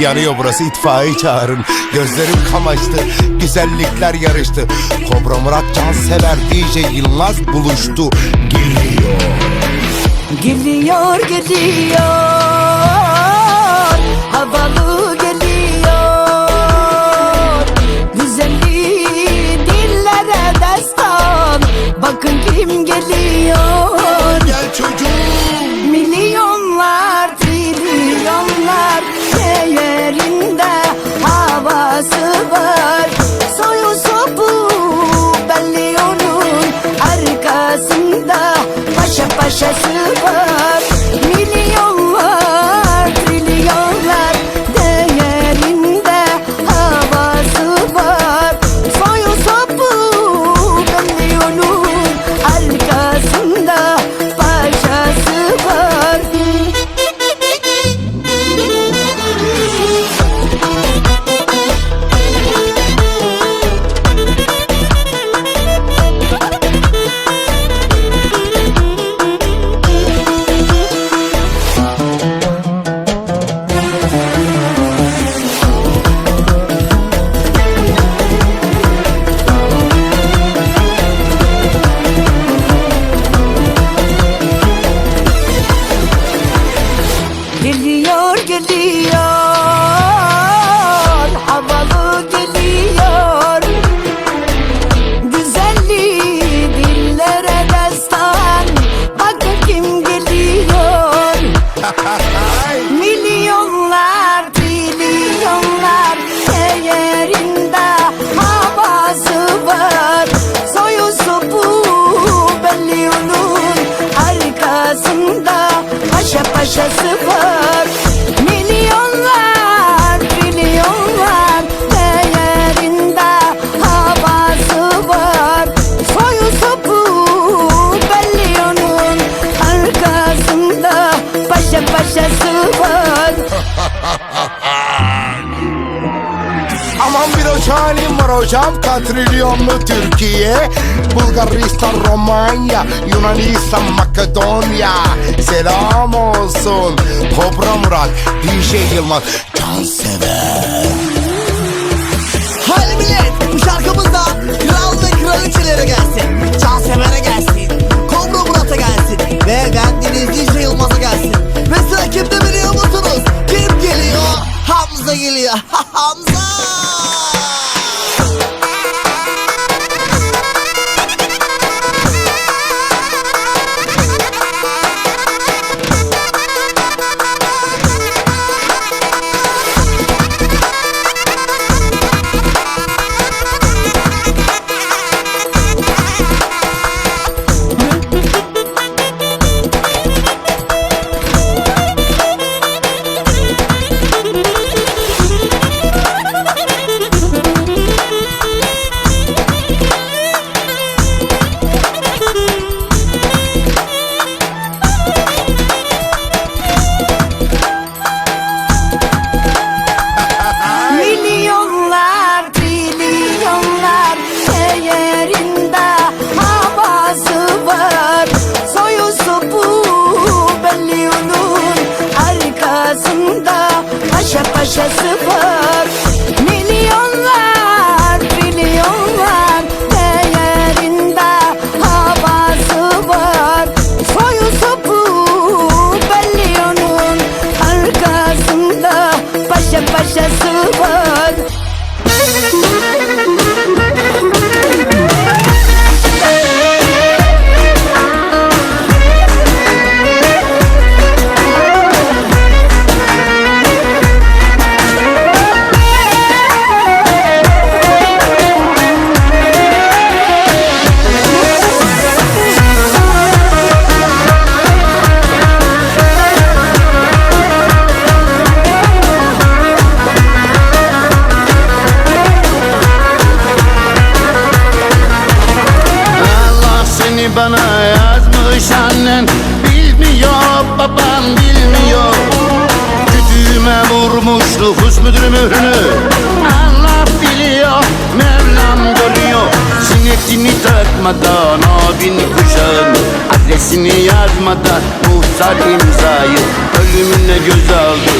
Yanıyor burası itfaiye çağırın. Gözlerim kamaştı Güzellikler yarıştı. Kobra Murat Cansever DJ Yılmaz buluştu. Geliyor. Geliyor geliyor. Havalı geliyor. Güzelliği dillere destan. Bakın kim geliyor. Gel çocuğum Geliyor geliyor. Havalı geliyor. Güzelliği dillere destan. Bakın kim geliyor. Milyonlar trilyonlar Değerinde havası var. Soyu sopu belli onun Arkasında paşa paşası var Milyonlar trilyonlar Değerinde havası var. Soyu sopu belli onun Arkasında paşa paşası var Aman bir hoş halim var hocam. Katrilyonlu Türkiye? Bulgaristan, Romanya Yunanistan, Makedonya Selam olsun Kobra Murat DJ Yılmaz Cansever Hadi millet bu şarkımız da kral ve kraliçelere gelsin. Cansever'e gelsin. Kobra Murat'a gelsin. Ve bendeniz DJ Yılmaz'a gelsin. Ve sıra kimde biliyor musunuz? Kim geliyor? Hamza geliyor. Hamza! Paşa Adresini takmadan abini kuşağını Adresini yazmadan muhtar imzayı Ölümüne göz aldı.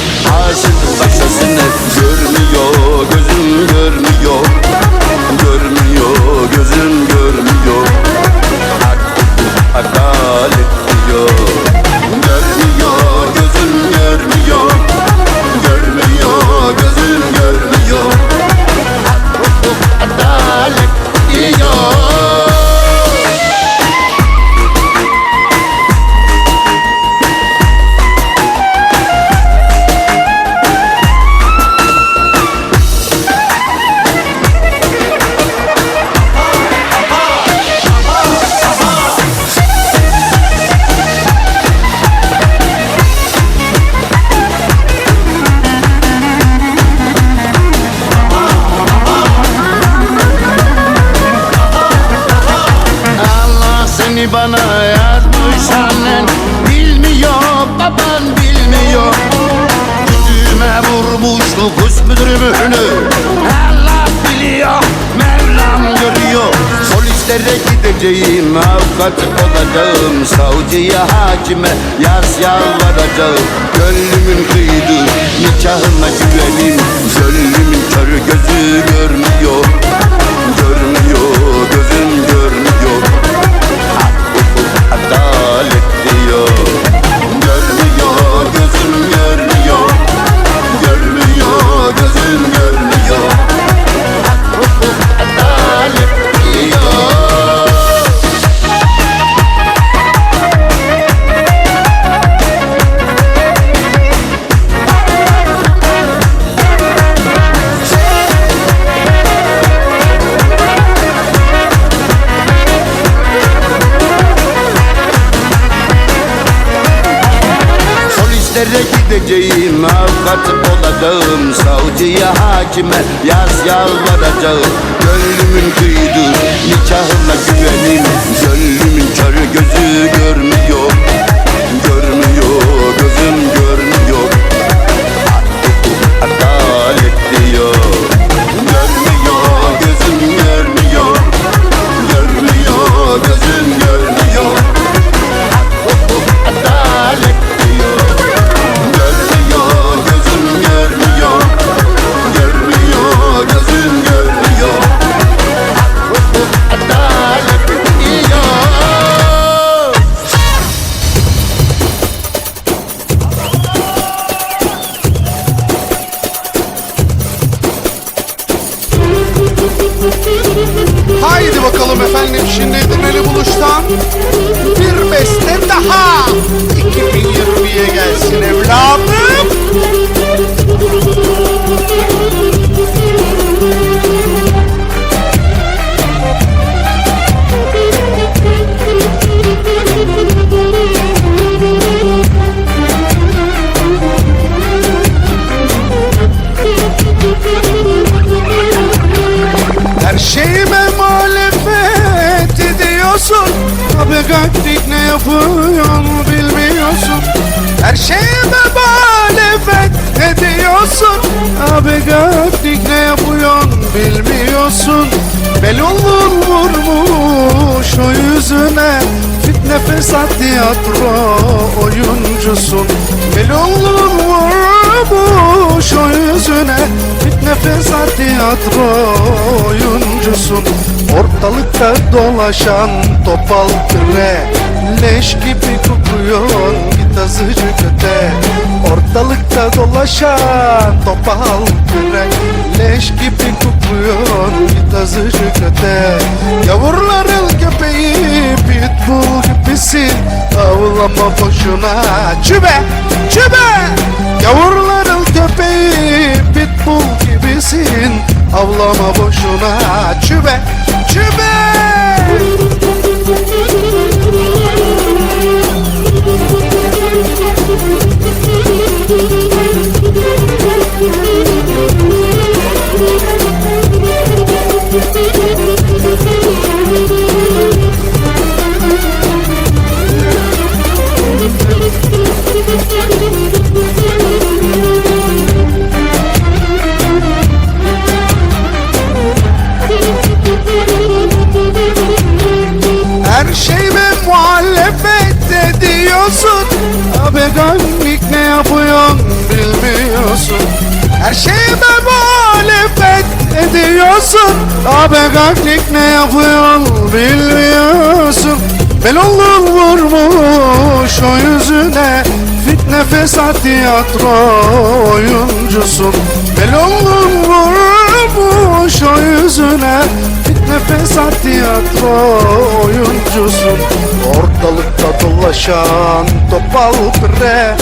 Aşık başkasını Görmüyor gözüm görmüyor. Görmüyor gözüm görmüyor. Hak adalet diyor Görmüyor gözüm görmüyor. Görmüyor gözüm görmüyor. Seni bana yazmış annen. Bilmiyor baban bilmiyor. Düğme vurmuş nüfus müdürü mührünü Allah biliyor Mevlam görüyor. Polislere gideceğim Avukat olacağım. Savcıya hakime Yaz yalvaracağım. Gönlümün kıydı Nikahına güvenim. Gönlümün körü gözü Gideceğim Avukat olacağım Savcıya hakime Yaz yalvaracağım. Gönlümün kıydı Nikahına güvenim. Gönlümün körü gözü Görmüyor Haydi bakalım efendim şimdi Edirneli Buluş'tan bir beste daha 2020'ye gelsin evladım. Ne yapıyorsun bilmiyorsun. Her şeyime muhalefet ediyorsun Abi gaktik ne yapıyorsun bilmiyorsun. Belolun vurmuş o yüzüne Fitne fesat tiyatro oyuncusun. Belolun vurmuş o yüzüne Fitne fesat tiyatro oyuncusun. Ortalıkta dolaşan topal küre Leş gibi kokuyorsun git azıcık öte. Ortalıkta dolaşan topal küre Leş gibi kokuyorsun git azıcık öte. Yavruların köpeği pitbull gibisin. Avlama boşuna. Çübe çübe! Yavruların köpeği pitbull gibisin. Avlama boşuna. Çübe çübe Her ediyorsun Abi gönlük ne yapıyorsun bilmiyorsun. Belolun vurmuş o yüzüne Fitne fesat tiyatro oyuncusun. Belolun vurmuş o yüzüne Fitne fesat tiyatro oyuncusun. Ortalıkta dolaşan topal bre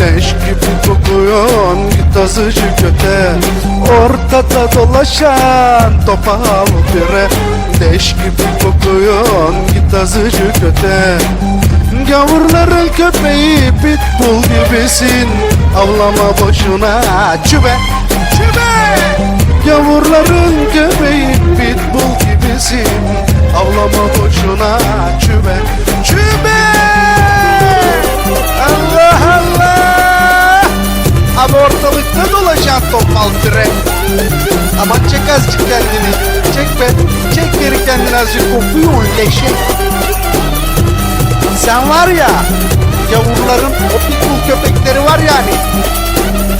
Leş gibi kokuyorsun git azıcık öte Ortada dolaşan topal bre Leş gibi kokuyorsun git azıcık öte. Gavurların köpeği pitbull gibisin. Avlama boşuna çübe çübe! Yavruların göbeği pitbull gibisin. Avlama boşuna çübe topal tren. Ama çek azıcık kendini. Çek be. Çek geri kendini azıcık kokuyor leşek. Sen var ya, yavruların o pitbull köpekleri var yani.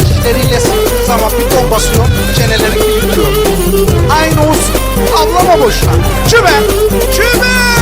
Dişleriyle sıktığı zaman bir ton basıyor, çenelerini yürütüyor. Aynı olsun. Avlama boşuna. Çüme! Çüme!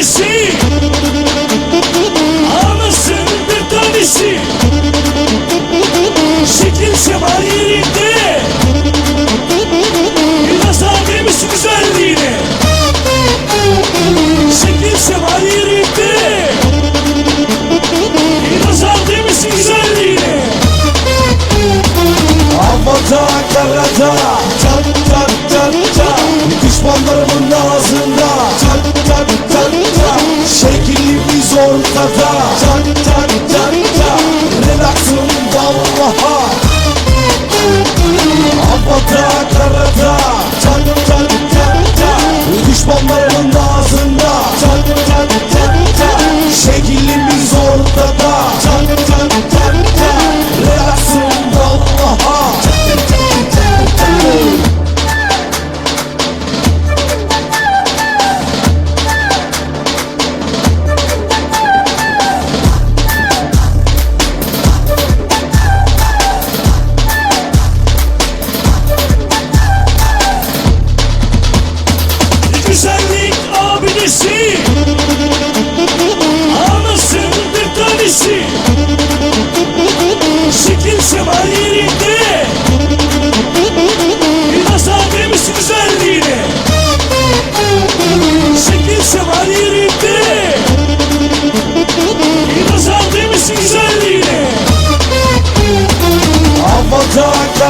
Abidesi Anasın bir tanesi. Şekil şemal yerinde. Biraz demiş güzelliğine. Şekil şemal yerinde. Biraz demiş güzelliğine. Havada karada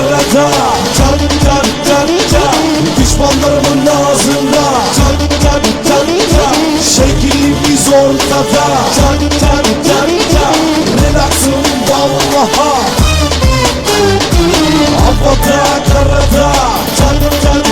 Karada Çat çat çat çat Düşmanlarımın ağzında. Çat çat çat çat Şekilimiz ortada. Çat çat çat çat Relaxım vallaha. Havada karada. Çat çat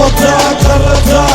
Potra, karatra